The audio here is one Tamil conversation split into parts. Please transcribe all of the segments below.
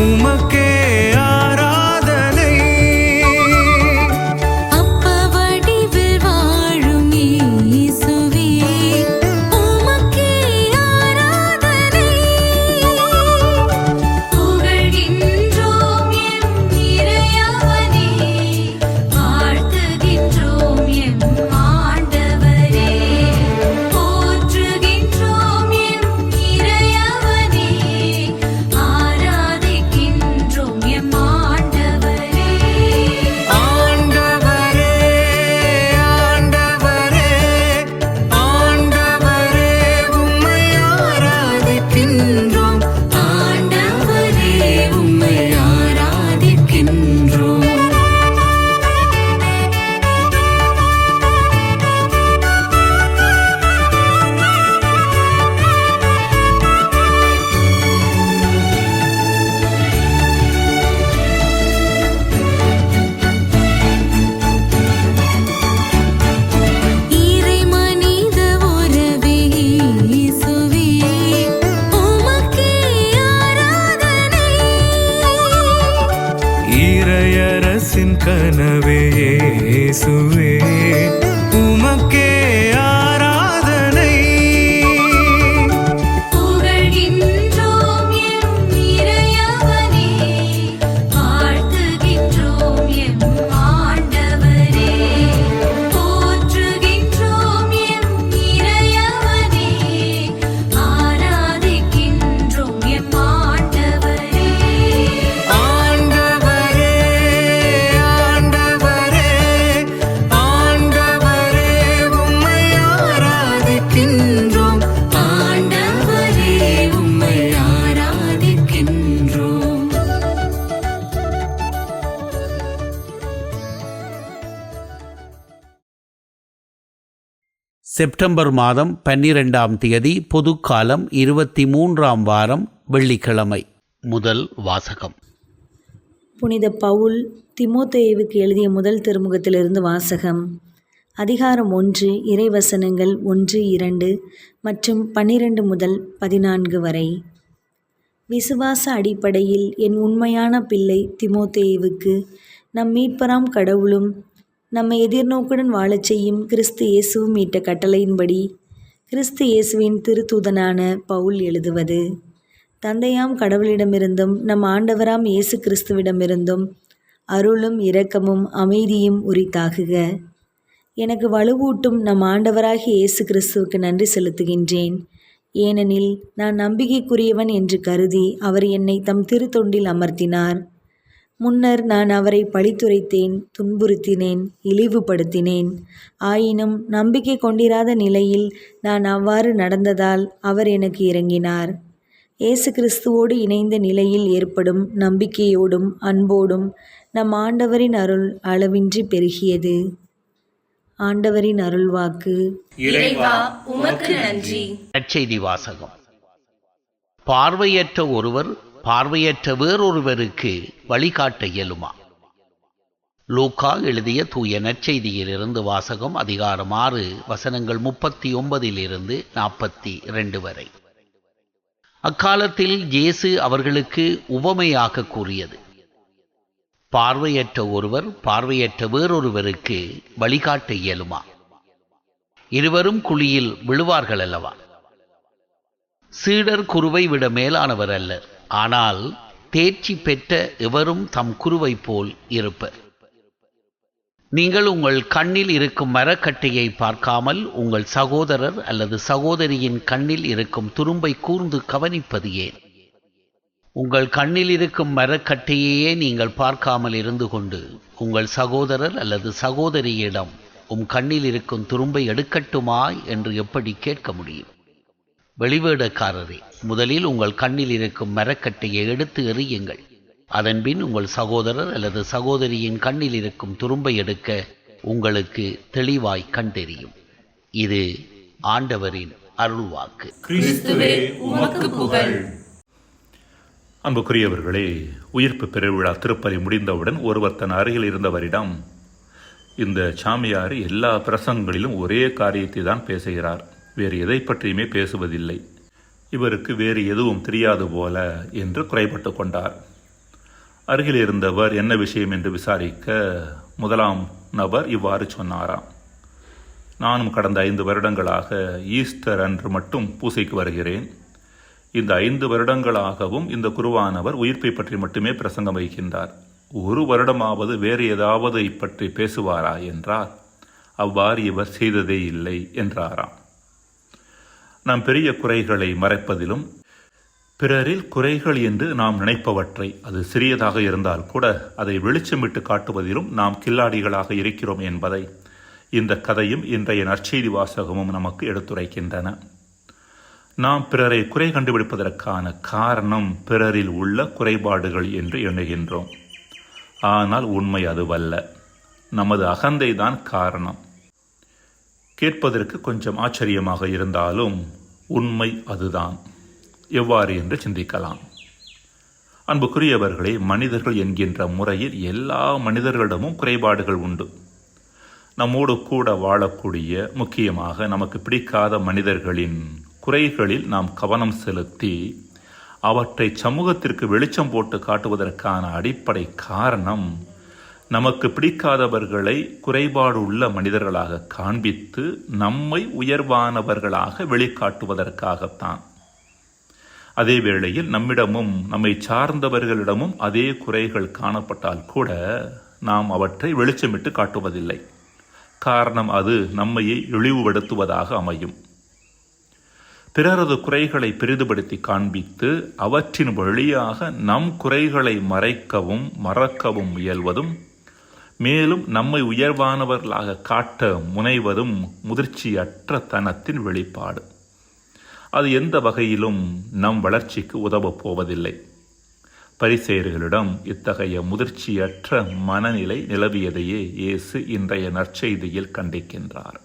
உமக்கு செப்டம்பர் மாதம் பன்னிரெண்டாம் தேதி பொதுக்காலம் இருபத்தி மூன்றாம் வாரம் வெள்ளிக்கிழமை. முதல் வாசகம். புனித பவுல் திமோத்தேயுவுக்கு எழுதிய முதல் திருமுகத்திலிருந்து வாசகம். அதிகாரம் ஒன்று இறைவசனங்கள் ஒன்று இரண்டு மற்றும் பன்னிரண்டு முதல் பதினான்கு வரை. விசுவாச அடிப்படையில் என் உண்மையான பிள்ளை திமோத்தேயுவுக்கு நம் மீட்பராம் கடவுளும் நம்மை எதிர்நோக்குடன் வாழச் செய்யும் கிறிஸ்து இயேசுவும் ஈட்ட கட்டளையின்படி கிறிஸ்து இயேசுவின் திருத்தூதனான பவுல் எழுதுவது தந்தையாம் கடவுளிடமிருந்தும் நம் ஆண்டவராம் இயேசு கிறிஸ்துவிடமிருந்தும் அருளும் இரக்கமும் அமைதியும் உரித்தாகுக. எனக்கு வலுவூட்டும் நம் ஆண்டவராகிய இயேசு கிறிஸ்துவுக்கு நன்றி செலுத்துகின்றேன். ஏனெனில் நான் நம்பிக்கைக்குரியவன் என்று கருதி அவர் என்னை தம் திருத்தொண்டில் அமர்த்தினார். முன்னர் நான் அவரை பழித்துரைத்தேன் துன்புறுத்தினேன் இழிவுபடுத்தினேன். ஆயினும் நம்பிக்கை கொண்டிராத நிலையில் நான் அவ்வாறு நடந்ததால் அவர் எனக்கு இறங்கினார் இயேசு கிறிஸ்துவோடு இணைந்த நிலையில் ஏற்படும் நம்பிக்கையோடும் அன்போடும் நம் ஆண்டவரின் அருள் அளவின்றி பெருகியது. ஆண்டவரின் அருள்வாக்கு. இறைவா உமக்கு நன்றி. நற்செய்தி வாசகம். பார்வையற்ற ஒருவர் பார்வையற்ற வேறொருவருக்கு வழிகாட்ட இயலுமா? லூக்கா எழுதிய தூய நற்செய்தியிலிருந்து வாசகம் அதிகாரம் ஆறு வசனங்கள் முப்பத்தி ஒன்பதிலிருந்து நாற்பத்தி ரெண்டு வரை. அக்காலத்தில் இயேசு அவர்களுக்கு உவமையாக கூறியது. பார்வையற்ற ஒருவர் பார்வையற்ற வேறொருவருக்கு வழிகாட்ட இயலுமா? இருவரும் குழியில் விழுவார்கள் அல்லவா சீடர் குருவை விட மேலானவர் அல்லர். ஆனால் தேர்ச்சி பெற்ற எவரும் தம் குருவை போல் இருப்பர். நீங்கள் உங்கள் கண்ணில் இருக்கும் மரக்கட்டையை பார்க்காமல் உங்கள் சகோதரர் அல்லது சகோதரியின் கண்ணில் இருக்கும் துரும்பை கூர்ந்து கவனிப்பது ஏன்? உங்கள் கண்ணில் இருக்கும் மரக்கட்டையையே நீங்கள் பார்க்காமல் இருந்து கொண்டு உங்கள் சகோதரர் அல்லது சகோதரியிடம் உம் கண்ணில் இருக்கும் துரும்பை எடுக்கட்டுமா என்று எப்படி கேட்க முடியும்? வெளிவேடக்காரரே முதலில் உங்கள் கண்ணில் இருக்கும் மரக்கட்டையை எடுத்து எறியுங்கள். அதன்பின் உங்கள் சகோதரர் அல்லது சகோதரியின் கண்ணில் இருக்கும் துரும்பை எடுக்க உங்களுக்கு தெளிவாய் கண் தெரியும் இது ஆண்டவரின் அருள்வாக்கு. கிறிஸ்துவே உமக்கு புகழ். அன்புக்குரியவர்களே உயிர்ப்பு பெருவிழா திருப்பலி முடிந்தவுடன் ஒருவர் தன் அருகில் இருந்தவரிடம் இந்த சாமியார் எல்லா பிரசங்களிலும் ஒரே காரியத்தை தான் பேசுகிறார். வேறு எதை பற்றியுமே பேசுவதில்லை. இவருக்கு வேறு எதுவும் தெரியாது போல என்று குறைபட்டு கொண்டார். அருகில் இருந்தவர் என்ன விஷயம் என்று விசாரிக்க முதலாம் நபர் இவ்வாறு சொன்னாராம். நானும் கடந்த ஐந்து வருடங்களாக ஈஸ்டர் அன்று மட்டும் பூசைக்கு வருகிறேன். இந்த ஐந்து வருடங்களாகவும் இந்த குருவானவர் உயிர்ப்பை பற்றி மட்டுமே பிரசங்கம் வைக்கின்றார். ஒரு வருடமாவது வேறு ஏதாவது பற்றி பேசுவாரா? என்றார். அவ்வாறு இவர் செய்ததே இல்லை என்றாராம். நாம் பெரிய குறைகளை மறைப்பதிலும் பிறரில் குறைகள் என்று நாம் நினைப்பவற்றை அது சிறியதாக இருந்தால் கூட அதை வெளிச்சமிட்டு காட்டுவதிலும் நாம் கில்லாடிகளாக இருக்கிறோம் என்பதை இந்த கதையும் இன்றைய நற்செய்தி வாசகமும் நமக்கு எடுத்துரைக்கின்றன. நாம் பிறரை குறை கண்டுபிடிப்பதற்கான காரணம் பிறரில் உள்ள குறைபாடுகள் என்று எண்ணுகின்றோம். ஆனால் உண்மை அதுவல்ல. நமது அகந்தை தான் காரணம். கேட்பதற்கு கொஞ்சம் ஆச்சரியமாக இருந்தாலும் உண்மை அதுதான். எவ்வாறு என்று சிந்திக்கலாம். அன்புக்குரியவர்களே மனிதர்கள் என்கின்ற முறையில் எல்லா மனிதர்களிடமும் குறைபாடுகள் உண்டு. நம்மோடு கூட வாழக்கூடிய முக்கியமாக நமக்கு பிடிக்காத மனிதர்களின் குறைகளில் நாம் கவனம் செலுத்தி அவற்றை சமூகத்திற்கு வெளிச்சம் போட்டு காட்டுவதற்கான அடிப்படை காரணம் நமக்கு பிடிக்காதவர்களை குறைபாடு உள்ள மனிதர்களாக காண்பித்து நம்மை உயர்வானவர்களாக வெளிக்காட்டுவதற்காகத்தான். அதே வேளையில் நம்மிடமும் நம்மை சார்ந்தவர்களிடமும் அதே குறைகள் காணப்பட்டால் கூட நாம் அவற்றை வெளிச்சமிட்டு காட்டுவதில்லை. காரணம் அது நம்மையை இழிவுபடுத்துவதாக அமையும். பிறரது குறைகளை பெரிதுபடுத்தி காண்பித்து அவற்றின் வழியாக நம் குறைகளை மறைக்கவும் மறக்கவும் முயல்வதும் மேலும் நம்மை உயர்வானவர்களாக காட்ட முனைவதும் முதிர்ச்சியற்ற தனத்தின் வெளிப்பாடு. அது எந்த வகையிலும் நம் வளர்ச்சிக்கு உதவப் போவதில்லை. பரிசெயர்களிடம் இத்தகைய முதிர்ச்சியற்ற மனநிலை நிலவியதையே இயேசு இன்றைய நற்செய்தியில் கண்டிக்கின்றார்.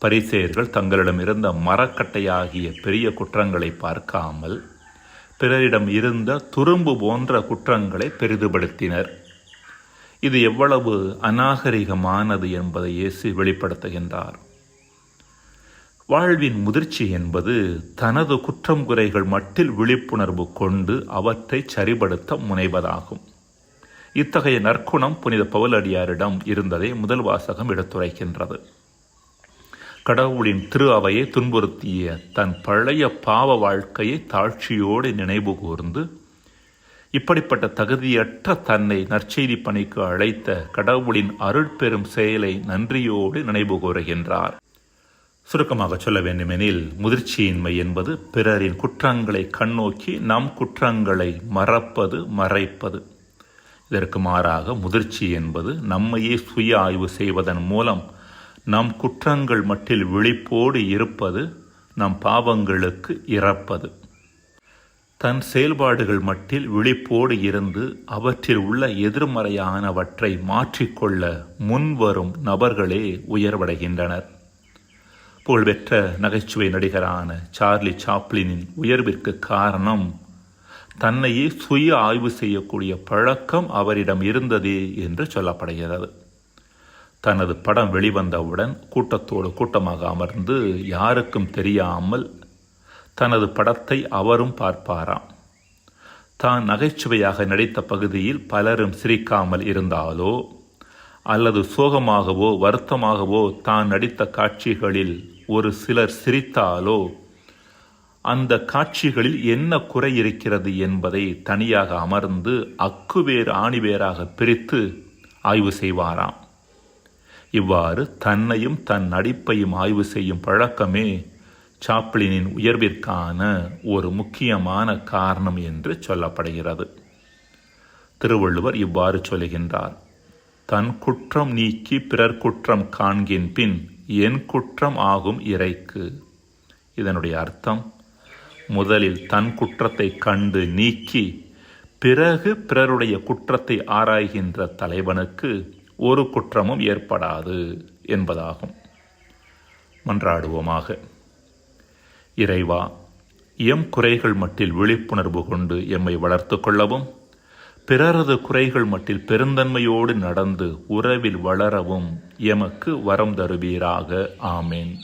பரிசேயர்கள் தங்களிடம் இருந்த மரக்கட்டையாகிய பெரிய குற்றங்களை பார்க்காமல் பிறரிடம் இருந்த துரும்பு போன்ற குற்றங்களை பெரிதுபடுத்தினர். இது எவ்வளவு அநாகரிகமானது என்பதை இயேசு வெளிப்படுத்துகின்றார். வாழ்வின் முதிர்ச்சி என்பது தனது குற்றம் குறைகள் மட்டில் விழிப்புணர்வு கொண்டு அவற்றை சரிபடுத்த முனைவதாகும். இத்தகைய நற்குணம் புனித பவுலடியாரிடம் இருந்ததை முதல் வாசகம் எடுத்துரைக்கின்றது. கடவுளின் திரு அவையை துன்புறுத்திய தன் பழைய பாவ வாழ்க்கையை தாழ்ச்சியோடு நினைவு கூர்ந்து இப்படிப்பட்ட தகுதியற்ற தன்னை நற்செய்தி பணிக்கு அழைத்த கடவுளின் அருட்பெரும் செயலை நன்றியோடு நினைவு கூறுகின்றார். சுருக்கமாக சொல்ல வேண்டுமெனில் முதிர்ச்சியின்மை என்பது பிறரின் குற்றங்களை கண்ணோக்கி நம் குற்றங்களை மறப்பது மறைப்பது. இதற்கு மாறாக முதிர்ச்சி என்பது நம்மையே சுய ஆய்வு செய்வதன் மூலம் நம் குற்றங்கள் மட்டில் விழிப்போடு இருப்பது நம் பாவங்களுக்கு இறப்பது. தன் செயல்பாடுகள் மட்டில் விழிப்போடு இருந்து அவற்றில் உள்ள எதிர்மறையானவற்றை மாற்றிக்கொள்ள முன்வரும் நபர்களே உயர்வடைகின்றனர். புகழ்பெற்ற நகைச்சுவை நடிகரான சார்லி சாப்ளினின் உயர்விற்கு காரணம் தன்னையே சுய ஆய்வு செய்யக்கூடிய பழக்கம் அவரிடம் இருந்தது என்று சொல்லப்படுகிறது. தனது படம் வெளிவந்தவுடன் கூட்டத்தோடு கூட்டமாக அமர்ந்து யாருக்கும் தெரியாமல் தனது படத்தை அவரும் பார்ப்பாராம். தான் நகைச்சுவையாக நடித்த பகுதியில் பலரும் சிரிக்காமல் இருந்தாலோ அல்லது சோகமாகவோ வருத்தமாகவோ தான் நடித்த காட்சிகளில் ஒரு சிலர் சிரித்தாலோ அந்த காட்சிகளில் என்ன குறை இருக்கிறது என்பதை தனியாக அமர்ந்து அக்குவேர் ஆணிவேராக பிரித்து ஆய்வு செய்வாராம். இவ்வாறு தன்னையும் தன் நடிப்பையும் ஆய்வு செய்யும் பழக்கமே சாப்ளினின் உயர்விற்கான ஒரு முக்கியமான காரணம் என்று சொல்லப்படுகிறது. திருவள்ளுவர் இவ்வாறு சொல்கின்றார். தன் குற்றம் நீக்கி பிறர் குற்றம் காண்கின் பின் என் குற்றம் ஆகும் இறைக்கு. இதனுடைய அர்த்தம் முதலில் தன் குற்றத்தை கண்டு நீக்கி பிறகு பிறருடைய குற்றத்தை ஆராய்கின்ற தலைவனுக்கு ஒரு குற்றமும் ஏற்படாது என்பதாகும். மன்றாடுவோமாக. இறைவா எம் குறைகள் மட்டில் விழிப்புணர்வு கொண்டு எம்மை வளர்த்து கொள்ளவும் பிறரது குறைகள் மட்டில் பெருந்தன்மையோடு நடந்து உறவில் வளரவும் எமக்கு வரம் தருவீராக. ஆமேன்.